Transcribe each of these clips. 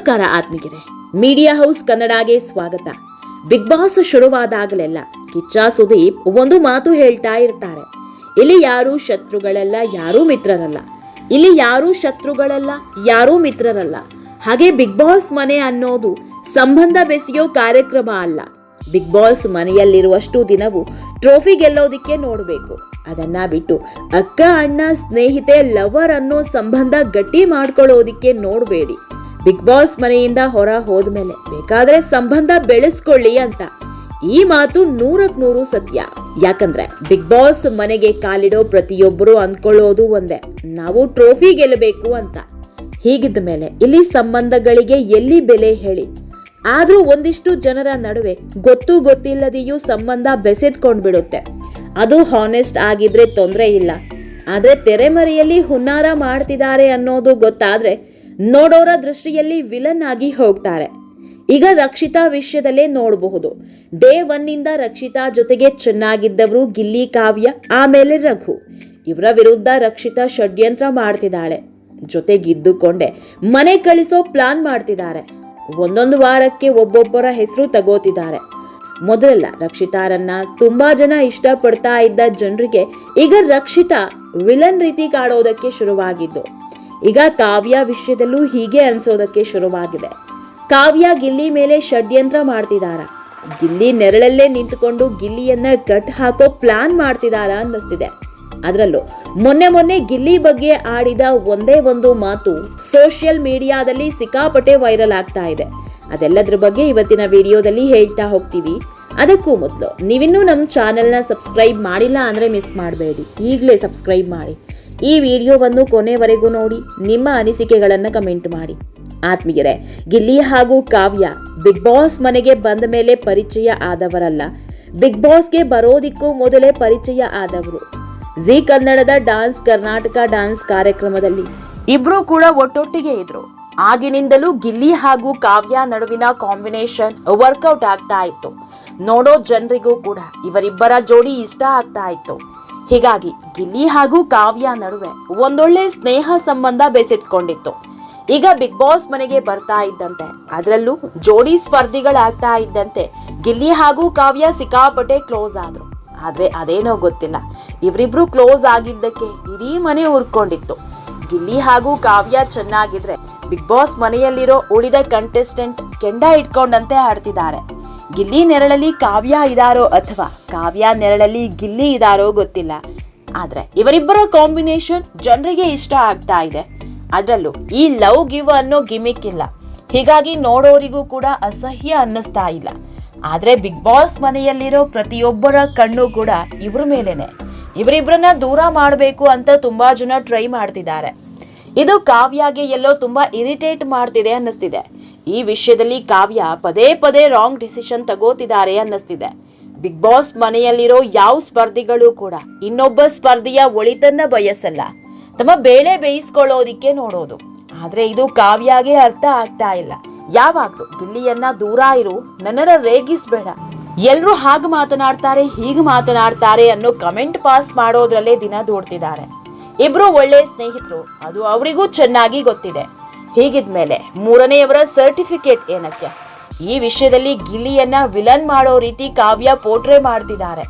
ನಮಸ್ಕಾರ ಆತ್ಮಿಗೆರೆ media house ಕನ್ನಡಗೆ ಸ್ವಾಗತ. ಬಿಗ್ ಬಾಸ್ ಶುರುವಾದಾಗಲೆಲ್ಲ ಕಿಚ್ಚ ಸುದೀಪ್ ಒಂದು ಮಾತು ಹೇಳ್ತಾ ಇರ್ತಾರೆ. ಇಲ್ಲಿ ಯಾರು ಶತ್ರುಗಳಲ್ಲ, ಯಾರೂ ಮಿತ್ರರಲ್ಲ. ಇಲ್ಲಿ ಯಾರೂ ಶತ್ರುಗಳಲ್ಲ, ಯಾರೂ ಮಿತ್ರರಲ್ಲ. ಹಾಗೆ ಬಿಗ್ ಬಾಸ್ ಮನೆ ಅನ್ನೋದು ಸಂಬಂಧ ಬೆಸೆಯೋ ಕಾರ್ಯಕ್ರಮ ಅಲ್ಲ. ಬಿಗ್ ಬಾಸ್ ಮನೆಯಲ್ಲಿರುವಷ್ಟು ದಿನವೂ ಟ್ರೋಫಿ ಗೆಲ್ಲೋದಿಕ್ಕೆ ನೋಡಬೇಕು. ಅದನ್ನ ಬಿಟ್ಟು ಅಕ್ಕ, ಅಣ್ಣ, ಸ್ನೇಹಿತೆ, ಲವರ್ ಅನ್ನೋ ಸಂಬಂಧ ಗಟ್ಟಿ ಮಾಡ್ಕೊಳ್ಳೋದಿಕ್ಕೆ ನೋಡಬೇಡಿ. ಬಿಗ್ ಬಾಸ್ ಮನೆಯಿಂದ ಹೊರ ಹೋದ್ಮೇಲೆ ಬೇಕಾದ್ರೆ ಸಂಬಂಧ ಬೆಳೆಸ್ಕೊಳ್ಳಿ ಅಂತ. ಈ ಮಾತು ನೂರಕ್ ನೂರು ಸತ್ಯ. ಯಾಕಂದ್ರೆ ಬಿಗ್ ಬಾಸ್ ಮನೆಗೆ ಕಾಲಿಡೋ ಪ್ರತಿಯೊಬ್ಬರು ಅಂದ್ಕೊಳ್ಳೋದು ಒಂದೇ. ನಾವು ಟ್ರೋಫಿ ಗೆಲ್ಲಬೇಕು ಅಂತ. ಹೀಗಿದ್ದ ಮೇಲೆ ಇಲ್ಲಿ ಸಂಬಂಧಗಳಿಗೆ ಎಲ್ಲಿ ಬೆಲೆ ಹೇಳಿ? ಆದ್ರೂ ಒಂದಿಷ್ಟು ಜನರ ನಡುವೆ ಗೊತ್ತು ಗೊತ್ತಿಲ್ಲದೆಯೂ ಸಂಬಂಧ ಬೆಸೆದ್ಕೊಂಡ್ಬಿಡುತ್ತೆ. ಅದು ಹಾನೆಸ್ಟ್ ಆಗಿದ್ರೆ ತೊಂದರೆ ಇಲ್ಲ. ಆದ್ರೆ ತೆರೆಮರೆಯಲ್ಲಿ ಹುನ್ನಾರ ಮಾಡ್ತಿದ್ದಾರೆ ಅನ್ನೋದು ಗೊತ್ತಾದ್ರೆ ನೋಡೋರ ದೃಷ್ಟಿಯಲ್ಲಿ ವಿಲನ್ ಆಗಿ ಹೋಗ್ತಾರೆ. ಈಗ ರಕ್ಷಿತಾ ವಿಷಯದಲ್ಲೇ ನೋಡಬಹುದು. ಡೇ ಒನ್ನಿಂದ ರಕ್ಷಿತಾ ಜೊತೆಗೆ ಚೆನ್ನಾಗಿದ್ದವರು ಗಿಲ್ಲಿ, ಕಾವ್ಯ, ಆಮೇಲೆ ರಘು. ಇವರ ವಿರುದ್ಧ ರಕ್ಷಿತಾ ಷಡ್ಯಂತ್ರ ಮಾಡ್ತಿದ್ದಾಳೆ. ಜೊತೆಗಿದ್ದುಕೊಂಡೆ ಮನೆ ಕಳಿಸೋ ಪ್ಲಾನ್ ಮಾಡ್ತಿದ್ದಾರೆ. ಒಂದೊಂದು ವಾರಕ್ಕೆ ಒಬ್ಬೊಬ್ಬರ ಹೆಸರು ತಗೋತಿದ್ದಾರೆ. ಮೊದಲೆಲ್ಲ ರಕ್ಷಿತಾರನ್ನ ತುಂಬಾ ಜನ ಇಷ್ಟಪಡ್ತಾ ಇದ್ದ ಜನರಿಗೆ ಈಗ ರಕ್ಷಿತಾ ವಿಲನ್ ರೀತಿ ಕಾಡೋದಕ್ಕೆ ಶುರುವಾಗಿದ್ದು. ಈಗ ಕಾವ್ಯ ವಿಷಯದಲ್ಲೂ ಹೀಗೆ ಅನ್ಸೋದಕ್ಕೆ ಶುರುವಾಗಿದೆ. ಕಾವ್ಯ ಗಿಲ್ಲಿ ಮೇಲೆ ಷಡ್ಯಂತ್ರ ಮಾಡ್ತಿದಾರ. ಗಿಲ್ಲಿ ನೆರಳಲ್ಲೇ ನಿಂತುಕೊಂಡು ಗಿಲ್ಲಿಯನ್ನ ಕಟ್ ಹಾಕೋ ಪ್ಲಾನ್ ಮಾಡ್ತಿದಾರ ಅನ್ನಿಸ್ತಿದೆ. ಅದರಲ್ಲೂ ಮೊನ್ನೆ ಮೊನ್ನೆ ಗಿಲ್ಲಿ ಬಗ್ಗೆ ಆಡಿದ ಒಂದೇ ಒಂದು ಮಾತು ಸೋಷಿಯಲ್ ಮೀಡಿಯಾದಲ್ಲಿ ಸಿಕ್ಕಾಪಟ್ಟೆ ವೈರಲ್ ಆಗ್ತಾ ಇದೆ. ಅದೆಲ್ಲದ್ರ ಬಗ್ಗೆ ಇವತ್ತಿನ ವಿಡಿಯೋದಲ್ಲಿ ಹೇಳ್ತಾ ಹೋಗ್ತೀವಿ. ಅದಕ್ಕೂ ಮೊದಲು ನೀವಿನ್ನೂ ನಮ್ಮ ಚಾನೆಲ್ನ ಸಬ್ಸ್ಕ್ರೈಬ್ ಮಾಡಿಲ್ಲ ಅಂದರೆ ಮಿಸ್ ಮಾಡಬೇಡಿ. ಈಗಲೇ ಸಬ್ಸ್ಕ್ರೈಬ್ ಮಾಡಿ. ಈ ವಿಡಿಯೋವನ್ನು ಕೊನೆವರೆಗೂ ನೋಡಿ, ನಿಮ್ಮ ಅನಿಸಿಕೆಗಳನ್ನು ಕಮೆಂಟ್ ಮಾಡಿ. ಆತ್ಮೀಯರೇ ಗಿಲ್ಲಿ ಹಾಗೂ ಕಾವ್ಯ ಬಿಗ್ ಬಾಸ್ ಮನೆಗೆ ಬಂದ ಮೇಲೆ ಪರಿಚಯ ಆದವರಲ್ಲ. ಬಿಗ್ ಬಾಸ್ಗೆ ಬರೋದಿಕ್ಕೂ ಮೊದಲೇ ಪರಿಚಯ ಆದವರು. ಜಿ ಕನ್ನಡದ ಡಾನ್ಸ್, ಕರ್ನಾಟಕ ಡಾನ್ಸ್ ಕಾರ್ಯಕ್ರಮದಲ್ಲಿ ಇಬ್ರು ಕೂಡ ಒಟ್ಟೊಟ್ಟಿಗೆ ಇದ್ರು. ಆಗಿನಿಂದಲೂ ಗಿಲ್ಲಿ ಹಾಗೂ ಕಾವ್ಯ ನಡುವಿನ ಕಾಂಬಿನೇಷನ್ ವರ್ಕೌಟ್ ಆಗ್ತಾ ಇತ್ತು. ನೋಡೋ ಜನರಿಗೂ ಕೂಡ ಇವರಿಬ್ಬರ ಜೋಡಿ ಇಷ್ಟ ಆಗ್ತಾ ಇತ್ತು. ಹೀಗಾಗಿ ಗಿಲ್ಲಿ ಹಾಗೂ ಕಾವ್ಯ ನಡುವೆ ಒಂದೊಳ್ಳೆ ಸ್ನೇಹ ಸಂಬಂಧ ಬೆಸೆದುಕೊಂಡಿತ್ತು ಈಗ ಬಿಗ್ ಬಾಸ್ ಮನೆಗೆ ಬರ್ತಾ ಇದ್ದಂತೆ. ಅದರಲ್ಲೂ ಜೋಡಿ ಸ್ಪರ್ಧಿಗಳಾಗ್ತಾ ಇದ್ದಂತೆ ಗಿಲ್ಲಿ ಹಾಗೂ ಕಾವ್ಯ ಸಿಕ್ಕಾಪಟ್ಟೆ ಕ್ಲೋಸ್ ಆದ್ರು. ಆದ್ರೆ ಅದೇನೋ ಗೊತ್ತಿಲ್ಲ. ಇವರಿಬ್ರು ಕ್ಲೋಸ್ ಆಗಿದ್ದಕ್ಕೆ ಇಡೀ ಮನೆ ಉರ್ಕೊಂಡಿತ್ತು ಗಿಲ್ಲಿ ಹಾಗೂ ಕಾವ್ಯ ಚೆನ್ನಾಗಿದ್ರೆ ಬಿಗ್ ಬಾಸ್ ಮನೆಯಲ್ಲಿರೋ ಉಳಿದ ಕಂಟೆಸ್ಟೆಂಟ್ ಕೆಂಡ ಇಟ್ಕೊಂಡಂತೆ ಆಡ್ತಿದ್ದಾರೆ. ಗಿಲ್ಲಿ ನೆರಳಲ್ಲಿ ಕಾವ್ಯ ಇದಾರೋ ಅಥವಾ ಕಾವ್ಯ ನೆರಳಲ್ಲಿ ಗಿಲ್ಲಿ ಇದಾರೋ ಗೊತ್ತಿಲ್ಲ. ಆದ್ರೆ ಇವರಿಬ್ಬರ ಕಾಂಬಿನೇಷನ್ ಜನರಿಗೆ ಇಷ್ಟ ಆಗ್ತಾ ಇದೆ. ಅದರಲ್ಲೂ ಈ ಲವ್ ಗಿವ್ ಅನ್ನೋ ಗಿಮಿಕ್ ಇಲ್ಲ. ಹೀಗಾಗಿ ನೋಡೋರಿಗೂ ಕೂಡ ಅಸಹ್ಯ ಅನ್ನಿಸ್ತಾ ಇಲ್ಲ. ಆದ್ರೆ ಬಿಗ್ ಬಾಸ್ ಮನೆಯಲ್ಲಿರೋ ಪ್ರತಿಯೊಬ್ಬರ ಕಣ್ಣು ಕೂಡ ಇವ್ರ ಮೇಲೇನೆ. ಇವರಿಬ್ಬರನ್ನ ದೂರ ಮಾಡಬೇಕು ಅಂತ ತುಂಬಾ ಜನ ಟ್ರೈ ಮಾಡ್ತಿದ್ದಾರೆ. ಇದು ಕಾವ್ಯಾಗೆ ಎಲ್ಲೋ ತುಂಬಾ ಇರಿಟೇಟ್ ಮಾಡ್ತಿದೆ ಅನ್ನಿಸ್ತಿದೆ. ಈ ವಿಷಯದಲ್ಲಿ ಕಾವ್ಯ ಪದೇ ಪದೇ ರಾಂಗ್ ಡಿಸಿಷನ್ ತಗೋತಿದ್ದಾರೆ ಅನ್ನಿಸ್ತಿದೆ. ಬಿಗ್ ಬಾಸ್ ಮನೆಯಲ್ಲಿರೋ ಯಾವ ಸ್ಪರ್ಧಿಗಳು ಕೂಡ ಇನ್ನೊಬ್ಬ ಸ್ಪರ್ಧಿಯ ಒಳಿತನ್ನ ಬಯಸಲ್ಲ. ತಮ್ಮ ಬೇಳೆ ಬೇಯಿಸ್ಕೊಳ್ಳೋದಿಕ್ಕೆ ನೋಡೋದು. ಆದ್ರೆ ಇದು ಕಾವ್ಯಾಗೆ ಅರ್ಥ ಆಗ್ತಾ ಇಲ್ಲ. ಯಾವಾಗ್ಲೂ ಗಿಲ್ಲಿಯನ್ನ ದೂರ ಇರು ನನ್ನರ ರೇಗಿಸ್ಬೇಡ. ಎಲ್ಲರೂ ಹಾಗೆ ಮಾತನಾಡ್ತಾರೆ, ಹೀಗೆ ಮಾತನಾಡ್ತಾರೆ ಅನ್ನೋ ಕಮೆಂಟ್ ಪಾಸ್ ಮಾಡೋದ್ರಲ್ಲೇ ದಿನ ದೂಡ್ತಿದ್ದಾರೆ. ಇಬ್ರು ಒಳ್ಳೆ ಸ್ನೇಹಿತರು, ಅದು ಅವರಿಗೂ ಚೆನ್ನಾಗಿ ಗೊತ್ತಿದೆ. ಹೀಗಿದ್ಮೇಲೆ ಮೂರನೆಯವರ ಸರ್ಟಿಫಿಕೇಟ್ ಏನಕ್ಕೆ? ಈ ವಿಷಯದಲ್ಲಿ ಗಿಲಿಯನ್ನ ವಿಲನ್ ಮಾಡೋ ರೀತಿ ಕಾವ್ಯ ಪೋಟ್ರೆ ಮಾಡ್ತಿದ್ದಾರೆ.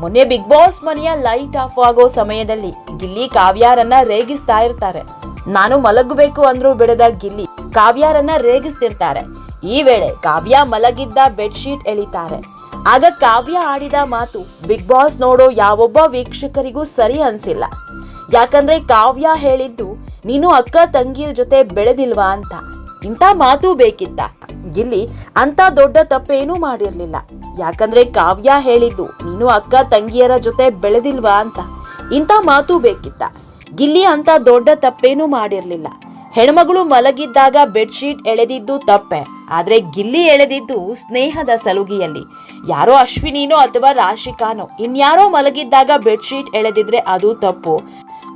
ಮೊನ್ನೆ ಬಿಗ್ ಬಾಸ್ ಮನೆಯ ಲೈಟ್ ಆಫ್ ಆಗೋ ಸಮಯದಲ್ಲಿ ಗಿಲ್ಲಿ ಕಾವ್ಯಾರನ್ನ ರೇಗಿಸ್ತಾ ಇರ್ತಾರೆ. ನಾನು ಮಲಗಬೇಕು ಅಂದ್ರೂ ಬಿಡದ ಗಿಲ್ಲಿ ಕಾವ್ಯಾರನ್ನ ರೇಗಿಸ್ತಿರ್ತಾರೆ. ಈ ವೇಳೆ ಕಾವ್ಯ ಮಲಗಿದ್ದ ಬೆಡ್ಶೀಟ್ ಎಳಿತಾರೆ. ಆಗ ಕಾವ್ಯ ಆಡಿದ ಮಾತು ಬಿಗ್ ಬಾಸ್ ನೋಡೋ ಯಾವೊಬ್ಬ ವೀಕ್ಷಕರಿಗೂ ಸರಿ ಅನ್ಸಿಲ್ಲ. ಯಾಕಂದ್ರೆ ಕಾವ್ಯ ಹೇಳಿದ್ದು, ನೀನು ಅಕ್ಕ ತಂಗಿಯ ಜೊತೆ ಬೆಳೆದಿಲ್ವಾ ಅಂತ. ಇಂಥ ಮಾತು ಬೇಕಿತ್ತ. ಗಿಲ್ಲಿ ಅಂತ ದೊಡ್ಡ ತಪ್ಪೇನೂ ಮಾಡಿರಲಿಲ್ಲ. ಯಾಕಂದ್ರೆ ಕಾವ್ಯ ಹೇಳಿದ್ದು, ನೀನು ಅಕ್ಕ ತಂಗಿಯರ ಜೊತೆ ಬೆಳೆದಿಲ್ವಾ ಅಂತ. ಇಂಥ ಮಾತು ಬೇಕಿತ್ತ. ಗಿಲ್ಲಿ ಅಂತ ದೊಡ್ಡ ತಪ್ಪೇನೂ ಮಾಡಿರಲಿಲ್ಲ. ಹೆಣ್ಮಗಳು ಮಲಗಿದ್ದಾಗ ಬೆಡ್ಶೀಟ್ ಎಳೆದಿದ್ದು ತಪ್ಪೆ. ಆದ್ರೆ ಗಿಲ್ಲಿ ಎಳೆದಿದ್ದು ಸ್ನೇಹದ ಸಲುಗಿಯಲ್ಲಿ. ಯಾರೋ ಅಶ್ವಿನಿನೋ ಅಥವಾ ರಾಶಿಕಾನೋ, ಇನ್ಯಾರೋ ಮಲಗಿದ್ದಾಗ ಬೆಡ್ಶೀಟ್ ಎಳೆದಿದ್ರೆ ಅದು ತಪ್ಪು.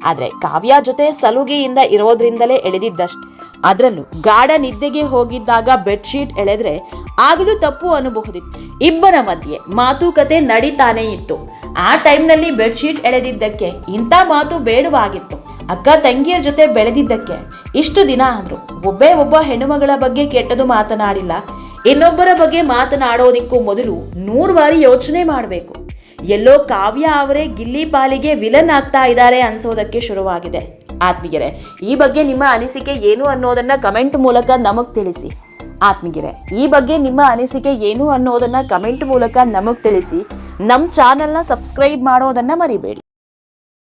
ಆದ್ರೆ ಕಾವ್ಯ ಜೊತೆ ಸಲುಗೆಯಿಂದ ಇರೋದ್ರಿಂದಲೇ ಎಳೆದಿದ್ದಷ್ಟೆ. ಅದರಲ್ಲೂ ಗಾಢ ನಿದ್ದೆಗೆ ಹೋಗಿದ್ದಾಗ ಬೆಡ್ಶೀಟ್ ಎಳೆದ್ರೆ ಆಗಲೂ ತಪ್ಪು ಅನ್ನಬಹುದಿತ್ತು ಇಬ್ಬರ ಮಧ್ಯೆ ಮಾತುಕತೆ ನಡೀತಾನೇ ಇತ್ತು. ಆ ಟೈಮ್ನಲ್ಲಿ ಬೆಡ್ಶೀಟ್ ಎಳೆದಿದ್ದಕ್ಕೆ ಇಂಥ ಮಾತು ಬೇಡವಾಗಿತ್ತು. ಅಕ್ಕ ತಂಗಿಯರ ಜೊತೆ ಬೆಳೆದಿದ್ದಕ್ಕೆ ಇಷ್ಟು ದಿನ ಆದ್ರು ಒಬ್ಬೇ ಒಬ್ಬ ಹೆಣ್ಣುಮಗಳ ಬಗ್ಗೆ ಕೆಟ್ಟದು ಮಾತನಾಡಿಲ್ಲ. ಇನ್ನೊಬ್ಬರ ಬಗ್ಗೆ ಮಾತನಾಡೋದಿಕ್ಕೂ ಮೊದಲು ನೂರು ಬಾರಿ ಯೋಚನೆ ಮಾಡಬೇಕು. ಎಲ್ಲೋ ಕಾವ್ಯ ಅವರೇ ಗಿಲ್ಲಿ ಪಾಲಿಗೆ ವಿಲನ್ ಆಗ್ತಾ ಇದ್ದಾರೆ ಅನ್ಸೋದಕ್ಕೆ ಶುರುವಾಗಿದೆ. ಆತ್ಮೀಯರೇ, ಈ ಬಗ್ಗೆ ನಿಮ್ಮ ಅನಿಸಿಕೆ ಏನು ಅನ್ನೋದನ್ನ ಕಮೆಂಟ್ ಮೂಲಕ ನಮಗ್ ತಿಳಿಸಿ. ಆತ್ಮೀಯರೇ, ಈ ಬಗ್ಗೆ ನಿಮ್ಮ ಅನಿಸಿಕೆ ಏನು ಅನ್ನೋದನ್ನ ಕಮೆಂಟ್ ಮೂಲಕ ನಮಗ್ ತಿಳಿಸಿ. ನಮ್ಮ ಚಾನೆಲ್ನ ಸಬ್ಸ್ಕ್ರೈಬ್ ಮಾಡೋದನ್ನ ಮರಿಬೇಡಿ.